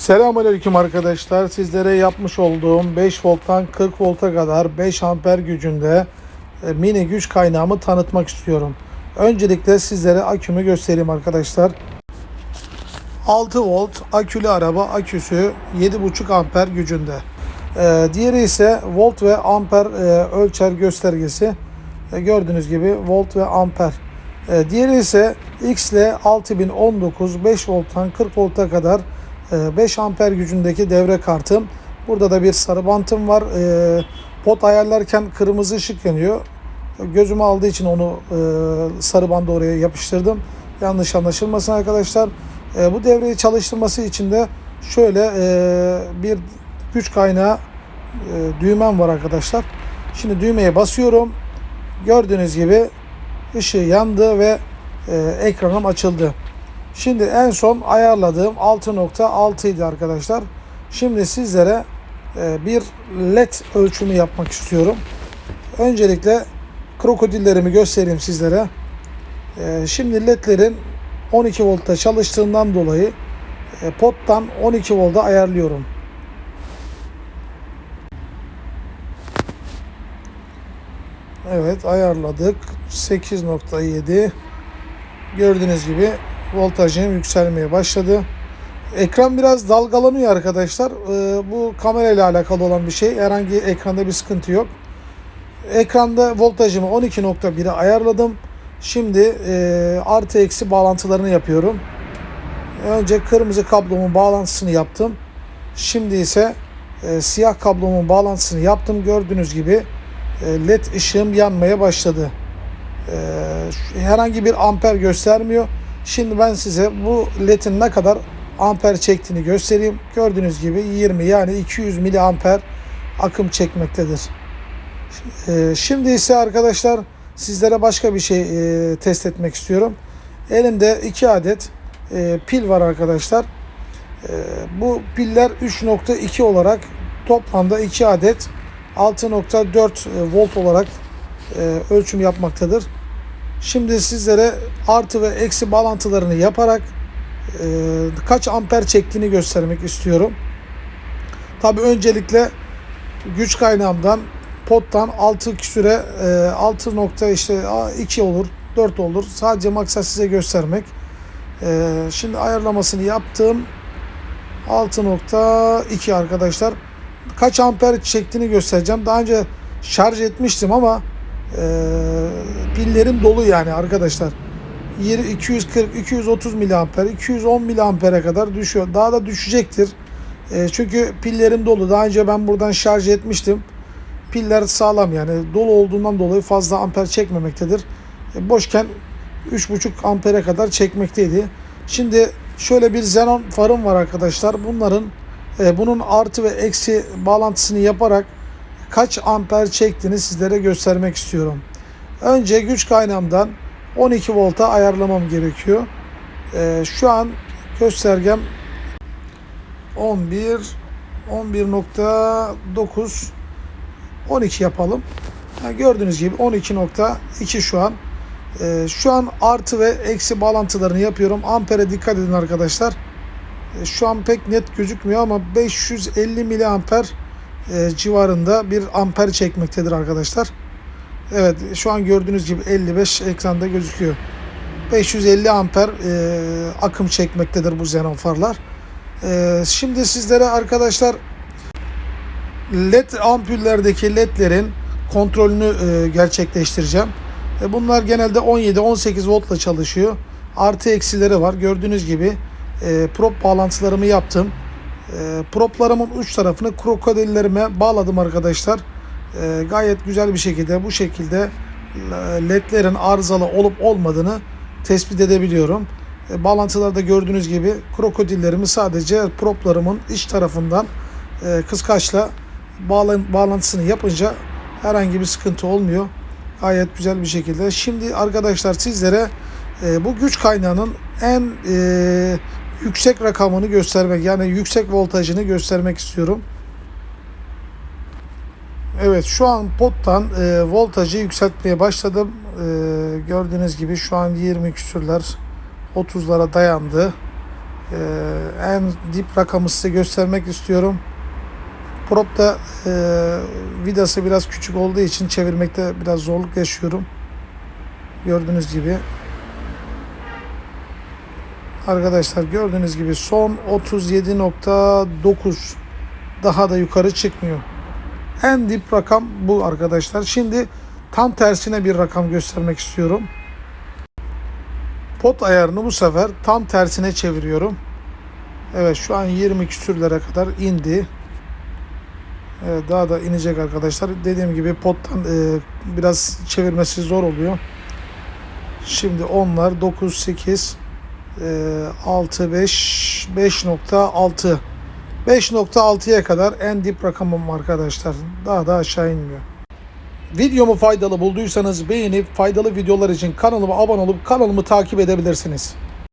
Selamünaleyküm arkadaşlar. Sizlere yapmış olduğum 5 volttan 40 volta kadar 5 amper gücünde e, mini güç kaynağımı tanıtmak istiyorum. Öncelikle sizlere akümü göstereyim arkadaşlar. 6 volt akülü araba aküsü 7,5 amper gücünde. Ee, diğeri ise volt ve amper e, ölçer göstergesi. E, gördüğünüz gibi volt ve amper. E, diğeri ise XL 6019 5 volttan 40 volta kadar e, 5 amper gücündeki devre kartım. Burada da bir sarı bantım var. E, pot ayarlarken kırmızı ışık yanıyor. Gözümü aldığı için onu e, sarı bandı oraya yapıştırdım. Yanlış anlaşılmasın arkadaşlar. E, bu devreyi çalıştırması için de şöyle e, bir güç kaynağı e, düğmem var arkadaşlar. Şimdi düğmeye basıyorum. Gördüğünüz gibi ışığı yandı ve ekranım açıldı. Şimdi en son ayarladığım 6.6 idi arkadaşlar. Şimdi sizlere e, bir led ölçümü yapmak istiyorum. Öncelikle krokodillerimi göstereyim sizlere. E, şimdi ledlerin 12 voltta çalıştığından dolayı e, pottan 12 volta ayarlıyorum. Evet ayarladık. 8.7 Gördüğünüz gibi voltajım yükselmeye başladı. Ekran biraz dalgalanıyor arkadaşlar. Ee, bu kamera ile alakalı olan bir şey. Herhangi ekranda bir sıkıntı yok. Ekranda voltajımı 12.1'e ayarladım. Şimdi e, artı eksi bağlantılarını yapıyorum. Önce kırmızı kablomun bağlantısını yaptım. Şimdi ise e, siyah kablomun bağlantısını yaptım. Gördüğünüz gibi e, led ışığım yanmaya başladı. Herhangi bir amper göstermiyor. Şimdi ben size bu ledin ne kadar amper çektiğini göstereyim. Gördüğünüz gibi 20 yani 200 miliamper akım çekmektedir. E, şimdi ise arkadaşlar sizlere başka bir şey e, test etmek istiyorum. Elimde 2 adet e, pil var arkadaşlar. E, bu piller 3.2 olarak toplamda 2 adet 6.4 volt olarak ölçüm yapmaktadır. Şimdi sizlere artı ve eksi bağlantılarını yaparak e, kaç amper çektiğini göstermek istiyorum. Tabi öncelikle güç kaynağımdan pottan 6 küsüre e, 6 nokta işte 2 olur 4 olur. Sadece maksat size göstermek. E, şimdi ayarlamasını yaptım. 6.2 arkadaşlar. Kaç amper çektiğini göstereceğim. Daha önce şarj etmiştim ama pillerim dolu yani arkadaşlar. 240 230 miliamper 210 miliampere kadar düşüyor. Daha da düşecektir. E, çünkü pillerim dolu. Daha önce ben buradan şarj etmiştim. Piller sağlam yani dolu olduğundan dolayı fazla amper çekmemektedir. E, boşken 3.5 ampere kadar çekmekteydi. Şimdi şöyle bir xenon farım var arkadaşlar. Bunların e, bunun artı ve eksi bağlantısını yaparak kaç amper çektiğini sizlere göstermek istiyorum. Önce güç kaynağımdan 12 volta ayarlamam gerekiyor. Ee, şu an göstergem 11 11.9 12 yapalım. Ha, gördüğünüz gibi 12.2 şu an. Ee, şu an artı ve eksi bağlantılarını yapıyorum. Ampere dikkat edin arkadaşlar. Ee, şu an pek net gözükmüyor ama 550 miliamper e, civarında bir amper çekmektedir arkadaşlar. Evet şu an gördüğünüz gibi 55 ekranda gözüküyor. 550 amper e, akım çekmektedir bu xenon farlar. E, şimdi sizlere arkadaşlar led ampullerdeki ledlerin kontrolünü e, gerçekleştireceğim. E, bunlar genelde 17-18 voltla çalışıyor. Artı eksileri var. Gördüğünüz gibi e, prop bağlantılarımı yaptım. E, proplarımın uç tarafını krokodillerime bağladım arkadaşlar. E, gayet güzel bir şekilde bu şekilde ledlerin arızalı olup olmadığını tespit edebiliyorum. E, bağlantılarda gördüğünüz gibi krokodillerimi sadece proplarımın iç tarafından e, kıskaçla bağlan, bağlantısını yapınca herhangi bir sıkıntı olmuyor. Gayet güzel bir şekilde. Şimdi arkadaşlar sizlere e, bu güç kaynağının en e, yüksek rakamını göstermek yani yüksek voltajını göstermek istiyorum. Evet şu an pottan e, voltajı yükseltmeye başladım. E, gördüğünüz gibi şu an 20 küsürler 30'lara dayandı. Ee, en dip rakamı size göstermek istiyorum. Prop'ta e, vidası biraz küçük olduğu için çevirmekte biraz zorluk yaşıyorum. Gördüğünüz gibi. Arkadaşlar gördüğünüz gibi son 37.9 daha da yukarı çıkmıyor. En dip rakam bu arkadaşlar. Şimdi tam tersine bir rakam göstermek istiyorum. Pot ayarını bu sefer tam tersine çeviriyorum. Evet şu an 20 küsürlere kadar indi. Evet, daha da inecek arkadaşlar. Dediğim gibi pottan e, biraz çevirmesi zor oluyor. Şimdi onlar 9, 8, e, 6, 5, 5.6. 5.6'ya kadar en dip rakamım arkadaşlar. Daha da aşağı inmiyor. Videomu faydalı bulduysanız beğenip faydalı videolar için kanalıma abone olup kanalımı takip edebilirsiniz.